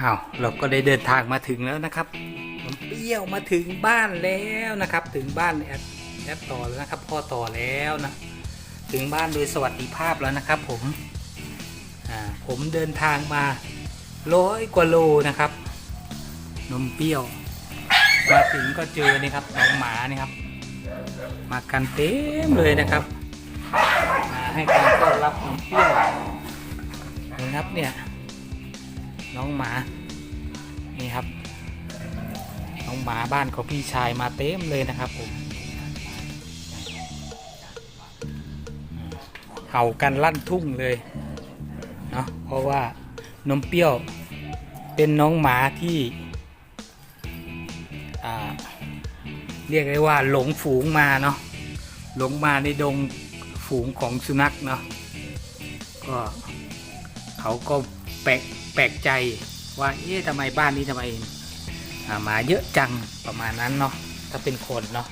อ้าวเราก็ได้เดินทางมาถึงแล้วนะครับผมเปรี้ยวมาถึงบ้านแล้วนะครับ ถึงบ้านแอดแอดต่อแล้วนะครับ พ่อต่อแล้วนะ ถึงบ้านโดยสวัสดิภาพแล้วนะครับ ผมอ่าผมเดินทางมาร้อยกว่าโลนะครับ นมเปรี้ยว มาถึงก็เจอนี่ครับน้องหมานี่ครับ มากันเต็มเลยนะครับมาให้การต้อนรับนมเปรี้ยวนี่ครับเนี่ย น้องหมานี่ครับ น้องหมาบ้านของพี่ชายมาเต็มเลยนะครับผมเห่ากันลั่นทุ่งเลยเนาะเพราะว่านมเปรี้ยวเป็นน้องหมาที่เรียกได้ว่าหลงฝูงมาเนาะหลงมาในดงฝูงของสุนัขเนาะก็เขาก็ แปลกแปลกใจว่าเอ๊ะทำไมบ้านนี้ทำไมหมาเยอะจังประมาณนั้นเนาะถ้าเป็นคนเนาะ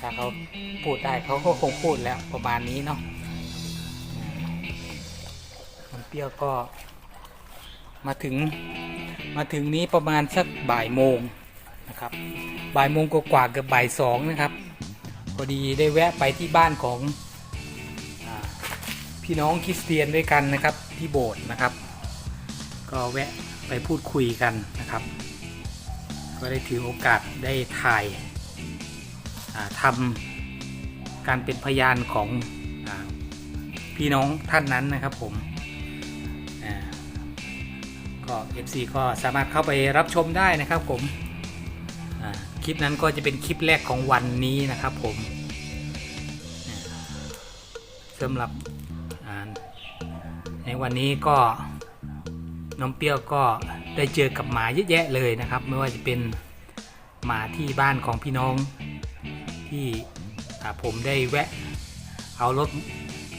ถ้าเขาพูดได้เขาก็คงพูดแล้วประมาณนี้เนาะมันเปรี้ยวก็มาถึงมาถึงนี้ประมาณสักบ่ายโมงนะครับบ่ายโมงกว่าเกือบบ่ายสองนะครับพอดีได้แวะไปที่บ้านของอพี่น้องคริสเตียนด้วยกันนะครับที่โบสถ์นะครับ ก็แวะไปพูดคุยกันนะครับ ก็ได้ถือโอกาสได้ถ่ายาทำการเป็นพยานของอพี่น้องท่านนั้นนะครับผมก็ FC ก็สามารถเข้าไปรับชมได้นะครับผมคลิปนั้นก็จะเป็นคลิปแรกของวันนี้นะครับผมอ่าสำหรับในวันนี้ก็ น้องเปรี้ยวก็ได้เจอกับหมาเยอะแยะเลยนะครับ ไม่ว่าจะเป็นหมาที่บ้านของพี่น้อง ที่ผมได้แวะเอารถ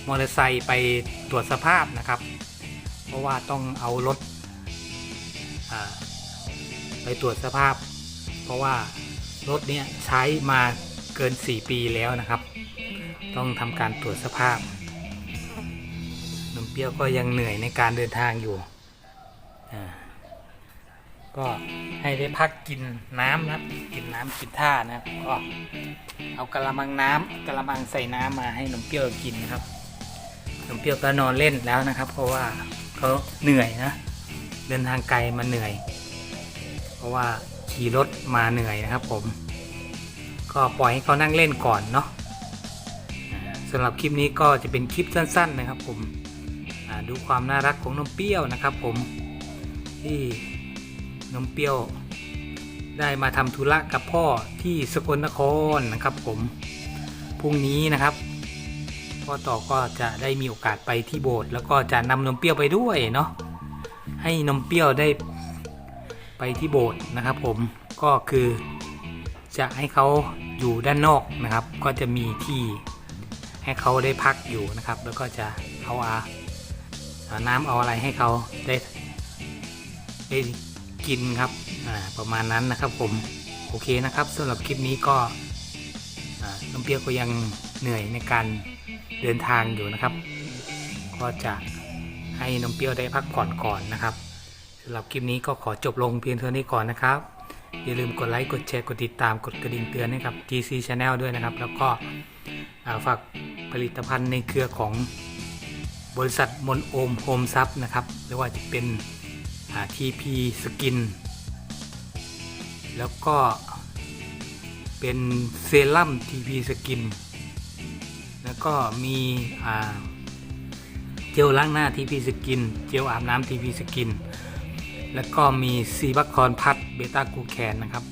มอเตอร์ไซค์ไปตรวจสภาพนะครับ เพราะว่าต้องเอารถไปตรวจสภาพ เพราะว่ารถเนี้ยใช้มาเกิน 4 ปีแล้วนะครับ ต้องทำการตรวจสภาพนมเปรี้ยวก็ยังเหนื่อยในการเดินทางอยู่ ก็ให้ได้พักกินน้ำนะครับกินน้ำกินท่านะครับก็เอากระมังน้ำกระมังใส่น้ำมาให้นมเปรี้ยวกินนะครับนมเปรี้ยวก็นอนเล่นแล้วนะครับ เพราะว่าเขาเหนื่อยนะเดินทางไกลมาเหนื่อย เพราะว่าขี่รถมาเหนื่อยนะครับ ผม ก็ปล่อยให้เขานั่งเล่นก่อนเนาะอ่าสำหรับคลิปนี้ก็จะเป็นคลิปสั้น ๆ นะครับ ผมดูความน่ารักของนมเปรี้ยวนะครับ ผม ที่นมเปรี้ยว ได้มาทำธุระกับพ่อที่สกลนครนะครับ ผมพรุ่งนี้นะครับพ่อต่อก็จะได้มีโอกาสไปที่โบสถ์แล้วก็จะนำนมเปรี้ยวไปด้วยเนาะให้นมเปรี้ยวได้ไปที่โบสถ์นะครับ ผมก็คือจะให้เขาอยู่ด้านนอกนะครับ ก็จะมีที่ให้เขาได้พักอยู่นะครับ แล้วก็จะเอาอาอาน้ำเอาอะไรให้เขาได้ ได้กินครับประมาณนั้นนะครับผมโอเคนะครับสำหรับคลิปนี้ก็น้องเปียกก็ยังเหนื่อยในการเดินทางอยู่นะครับ ก็จะให้น้องเปียวได้พักผ่อนก่อนนะครับสำหรับคลิปนี้ก็ขอจบลงเพียงเท่านี้ก่อนนะครับ อย่าลืมกดไลค์กดแชร์กดติดตามกดกระดิ่งเตือนให้กับ GC Channel ด้วยนะครับ แล้วก็ฝากผลิตภัณฑ์ในเครือของบริษัทมนโอมโฮมซับนะครับไม่ว่าจะเป็น TP Skin แล้วก็เป็นเซรั่ม TP Skin แล้วก็มีเจลล้างหน้า TP Skin เจลอาบน้ำ TP Skin แล้วก็มีซีบัคคอนพัดเบต้ากูแคนนะครับ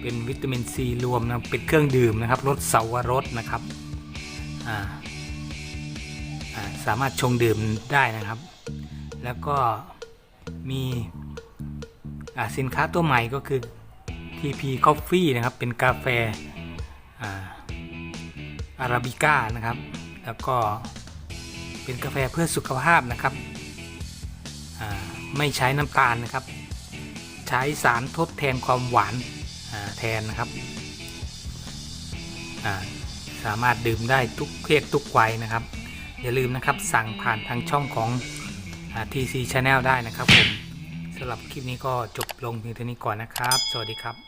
เป็นวิตามินซีรวมนะเป็นเครื่องดื่มนะครับรสเสาวรสนะครับสามารถชงดื่มได้นะครับ แล้วก็ มีสินค้าตัวใหม่ก็คือ TP Coffee นะครับ เป็นกาแฟอาราบิก้านะครับ แล้วก็เป็นกาแฟเพื่อสุขภาพนะครับ ไม่ใช้น้ำตาลนะครับ ใช้สารทดแทนความหวานาแทนนะครับาสามารถดื่มได้ทุกเพศทุกวัยนะครับ อย่าลืมนะครับสั่งผ่านทางช่องของ TC Channel ได้นะครับผมสำหรับคลิปนี้ก็จบลงเพียงเท่านี้ก่อนนะครับ สวัสดีครับ